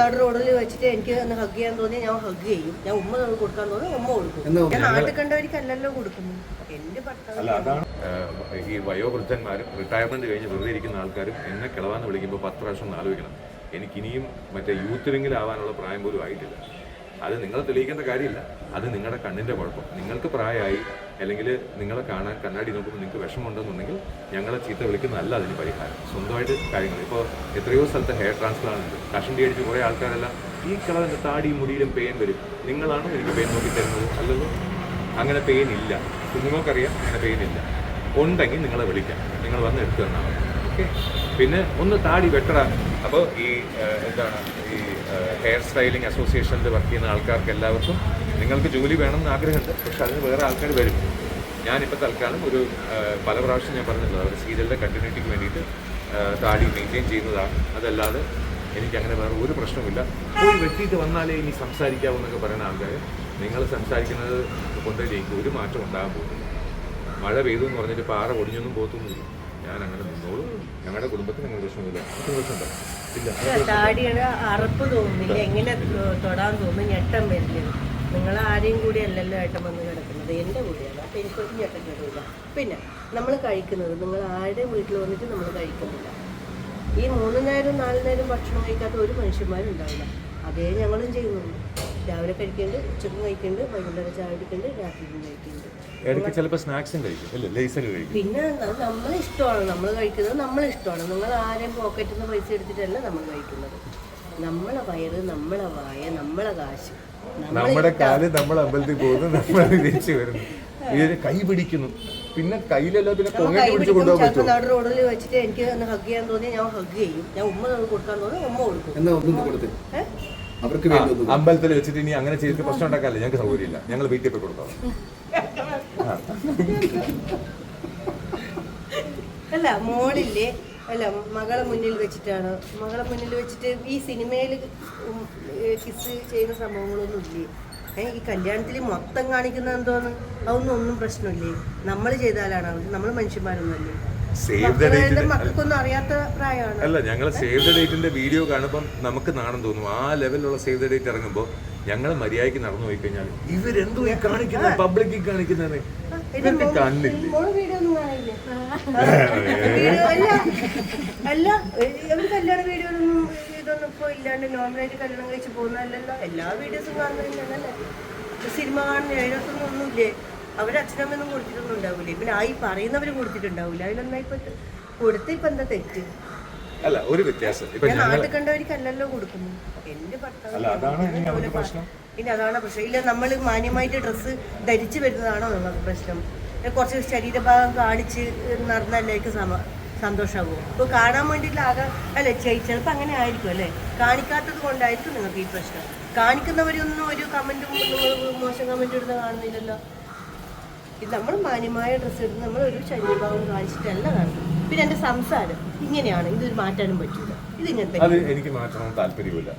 നടു റോഡിൽ വെച്ചിട്ട് എനിക്ക് ഒന്ന് ഹഗ് ചെയ്യാൻ തോന്നി ഞാൻ ഹഗ് ചെയ്യും. ഞാൻ ഉമ്മ കൊടുക്കാൻ തോന്നി ഉമ്മ കൊടുക്കും. ഞാൻ നാട്ടിൽ കണ്ടവർക്കല്ലല്ലോ കൊടുക്കുന്നു എന്റെ ഭർത്താവ് അല്ല അതാണ് ഈ വയോവൃദ്ധന്മാരും റിട്ടയർമെന്റ് കഴിഞ്ഞ് വെറുതെ ഇരിക്കുന്ന ആൾക്കാരും എന്നെ കിളവാന്ന് വിളിക്കുമ്പോൾ പത്ത് പ്രാവശ്യം ഒന്ന് എനിക്ക് ഇനിയും മറ്റേ യൂത്ത് വിങ്ങിലാവാനുള്ള പ്രായം പോലും ആയിട്ടില്ല. അത് നിങ്ങൾ തെളിയിക്കേണ്ട കാര്യമില്ല. അത് നിങ്ങളുടെ കണ്ണിന്റെ കുഴപ്പം. നിങ്ങൾക്ക് പ്രായമായി അല്ലെങ്കിൽ നിങ്ങളെ കാണാൻ കണ്ണാടി നോക്കുമ്പോൾ നിങ്ങൾക്ക് വിഷമമുണ്ടെന്നുണ്ടെങ്കിൽ ഞങ്ങളെ ചീത്ത വിളിക്കുന്നതല്ല അതിന് പരിഹാരം. സ്വന്തമായിട്ട് കാര്യങ്ങൾ. ഇപ്പോൾ എത്രയോ സ്ഥലത്ത് ഹെയർ ട്രാൻസ്പ്ലാന്റ് കഷണ്ടി അടിച്ച് കുറേ ആൾക്കാരെല്ലാം ഈ കളറിന്റെ താടിയും മുടിയിലും പെയിൻ വരും. നിങ്ങളാണ് എനിക്ക് പെയിൻ നോക്കി തരുന്നത്? അല്ലല്ലോ. അങ്ങനെ പെയിൻ ഇല്ല. കുഞ്ഞുങ്ങൾക്കറിയാം അങ്ങനെ പെയിൻ ഇല്ല. ഉണ്ടെങ്കിൽ നിങ്ങളെ വിളിക്കാം. നിങ്ങൾ വന്ന് എടുത്തു തന്നാൽ ഓക്കെ. പിന്നെ ഒന്ന് താടി വെട്ടറാ അപ്പോൾ ഈ എന്താണ് ഈ ഹെയർ സ്റ്റൈലിംഗ് അസോസിയേഷനിൽ വർക്ക് ചെയ്യുന്ന ആൾക്കാർക്ക് എല്ലാവർക്കും നിങ്ങൾക്ക് ജോലി വേണമെന്ന് ആഗ്രഹമുണ്ട്. പക്ഷെ അതിന് വേറെ ആൾക്കാർ വരും. ഞാനിപ്പോൾ തൽക്കാലം ഒരു പല പ്രാവശ്യം ഞാൻ പറഞ്ഞല്ലോ അവർ സീരിയലിന്റെ കണ്ടിന്യൂറ്റിക്ക് വേണ്ടിയിട്ട് താടി മെയിന്റെയിൻ ചെയ്യുന്നതാണ്. അതല്ലാതെ എനിക്ക് അങ്ങനെ വേറെ ഒരു പ്രശ്നമില്ല പോയി വെട്ടിയിട്ട് വന്നാലേ ഇനി സംസാരിക്കാവൂ എന്നൊക്കെ പറയുന്ന ആൾക്കാർ നിങ്ങൾ സംസാരിക്കുന്നത് കൊണ്ടുവരിക ഒരു മാറ്റം ഉണ്ടാകാൻ പോകുന്നില്ല. മഴ പെയ്തു എന്ന് പറഞ്ഞിട്ട് പാറ ഒടിഞ്ഞൊന്നും പോത്തൊന്നുമില്ല ഞാൻ അങ്ങനെ നിന്നോളൂ ഞങ്ങളുടെ കുടുംബത്തിന് അങ്ങനെ പ്രശ്നമില്ല. പ്രശ്നമുണ്ടോ താടിയുടെ അറപ്പ് തോന്നുന്നില്ല. എങ്ങനെ തൊടാൻ തോന്നുന്നു ഞെട്ടം വരില്ല? നിങ്ങൾ ആരെയും കൂടി അല്ലല്ലോ ഏട്ടം വന്ന് കിടക്കുന്നത്. എന്റെ കൂടെയാണ് അപ്പം എനിക്കൊരു ഞെട്ടം വരില്ല. പിന്നെ നമ്മൾ കഴിക്കുന്നത് നിങ്ങൾ ആരുടെ വീട്ടിൽ വന്നിട്ട് നമ്മൾ കഴിക്കുന്നില്ല. ഈ മൂന്ന് നേരം നാല് നേരം ഭക്ഷണം കഴിക്കാത്ത ഒരു മനുഷ്യന്മാരുണ്ടാവില്ല അതേ ഞങ്ങളും ചെയ്യുന്നുണ്ട് രാവിലെ കഴിക്കേണ്ടത് ഉച്ചക്കും കഴിക്കേണ്ടത് വൈകുന്നേരം ചായ കുടിക്കുന്നുണ്ട് രാത്രിയും കഴിക്കുന്നുണ്ട് ഇടയ്ക്ക് ചിലപ്പോൾ സ്നാക്സും കഴിക്കും. അല്ലേ? ലേസൊക്കെ കഴിക്കും. പിന്നെ നമ്മൾ ഇഷ്ടമാണ് നമ്മൾ കഴിക്കുന്നത് നമ്മൾ ഇഷ്ടമാണ് നിങ്ങൾ ആരെയും പോക്കറ്റിൽ നിന്ന് പൈസ എടുത്തിട്ടല്ല നമ്മൾ കഴിക്കുന്നത്. നമ്മളെ വയറ് നമ്മളെ വായ നമ്മളെ കാശ്. നമ്മളെ നമ്മുടെ കാൽ നമ്മളെ അമ്പലത്തിൽ പോകുന്നു നമ്മൾ തിരിച്ചു വരുന്നു. ഇതിന് കൈ പിടിക്കുന്നു. പിന്നെ കയ്യിലല്ല പിന്നെ നമ്മൾ കൊങ്ങേറ്റ് കൈ പിടിച്ച് കൊണ്ടുപോകാൻ പറ്റും റോഡിൽ വെച്ചിട്ട് എനിക്ക് ഒന്ന് ഹഗ് ചെയ്യാൻ തോന്നി ഞാൻ ഹഗ് ചെയ്യും. ഞാൻ ഉമ്മ കൊടുക്കാൻ തോന്നി ഉമ്മ കൊടുക്കും. എന്നാ ഒന്നും കൊടുത്തു. അവർക്ക് അമ്പലത്തിൽ വെച്ചിട്ട് ഇനി അങ്ങനെ ചെയ്തിട്ട് പ്രശ്നം ഉണ്ടാക്കാല്ലേ ഞങ്ങൾക്ക് സൗകര്യമില്ല. ഞങ്ങൾ വീട്ടിൽ പോയി കൊടുക്കാം അല്ല മോളില്ലേ? അല്ല മകളെ മുന്നിൽ വെച്ചിട്ടാണ്. മകളെ മുന്നിൽ വെച്ചിട്ട് ഈ സിനിമയിൽ കിസ് ചെയ്യുന്ന സംഭവങ്ങളൊന്നും ഇല്ലേ? ഈ കല്യാണത്തിൽ മൊത്തം കാണിക്കുന്നത് എന്തോന്ന്? അതൊന്നും ഒന്നും പ്രശ്നമില്ലേ? നമ്മൾ ചെയ്താലാണ് നമ്മൾ മനുഷ്യന്മാരൊന്നുമല്ലേ സേവ് ദ പ്രായമാണ്? അല്ല ഞങ്ങൾ സേവ് ദ ഡേറ്റിന്റെ വീഡിയോ കാണുമ്പോൾ നമുക്ക് നാണം തോന്നും. ആ ലെവലിലുള്ള സേവ് ദ ഡേറ്റ് ഇറങ്ങുമ്പോൾ ഞങ്ങൾ മര്യാദയ്ക്ക് നടന്നു പോയി കഴിഞ്ഞാൽ ഇവരെന്തോ ഈ കാണിക്കുന്ന? പബ്ലിക്കിൽ കാണിക്കുന്നത് ഇവർക്ക് കണ്ണില്ല മോൾ വീഡിയോ ഒന്നും കാണില്ലേ വീഡിയോ അല്ല അല്ല അവർ കല്യാണ വീഡിയോ ഒന്നും ഇതൊന്നും ഇപ്പോൾ ഇല്ലാണ്ട് നോർമലായിട്ട് കല്യാണം കഴിച്ച് പോകുന്നതല്ലല്ലോ. എല്ലാ വീഡിയോസും കാണുന്നതല്ലേ? സിനിമ കാണുന്ന അതിനകത്തൊന്നും ഒന്നുമില്ലേ? അവർ അച്ഛനമ്മയൊന്നും കൊടുത്തിട്ടൊന്നും ഉണ്ടാവില്ല പിന്നെ ആ ഈ പറയുന്നവർ കൊടുത്തിട്ടുണ്ടാവില്ല അതിലൊന്നായി കൊടുത്ത് ഇപ്പൊ എന്താ തെറ്റ്? അല്ല ഒരു വ്യത്യാസം. ഇപ്പൊ ഞാൻ നാട്ടിൽ കണ്ടവർക്കല്ലല്ലോ കൊടുക്കുന്നു. എന്റെ ഭർത്താവ് പിന്നെ അതാണ് പ്രശ്നം. ഇല്ല നമ്മൾ മാന്യമായിട്ട് ഡ്രസ്സ് ധരിച്ചു വരുന്നതാണോ നമുക്ക് പ്രശ്നം? കുറച്ച് ശരീരഭാഗം കാണിച്ച് നടന്നാലേക്ക് സമ സന്തോഷമാകുമോ ഇപ്പോൾ കാണാൻ വേണ്ടിയിട്ട് ആകെ അല്ലെ ചിലപ്പോൾ അങ്ങനെ ആയിരിക്കും അല്ലേ? കാണിക്കാത്തത് കൊണ്ടായിരിക്കും നിങ്ങൾക്ക് ഈ പ്രശ്നം. കാണിക്കുന്നവരൊന്നും ഒരു കമന്റും മോശം കമന്റ് ഇടുന്ന കാണുന്നില്ലല്ലോ. ഇത് നമ്മൾ മാന്യമായ ഡ്രസ്സ് ഇടുന്ന നമ്മൾ ഒരു ശരീരഭാഗം കാണിച്ചിട്ടല്ല കാണുന്നത്. പിന്നെ എന്റെ സംസാരം ഇങ്ങനെയാണ്. ഇതൊരു മാറ്റാനും പറ്റില്ല ഇത് അത് എനിക്ക് മാറ്റണം താല്പര്യമില്ല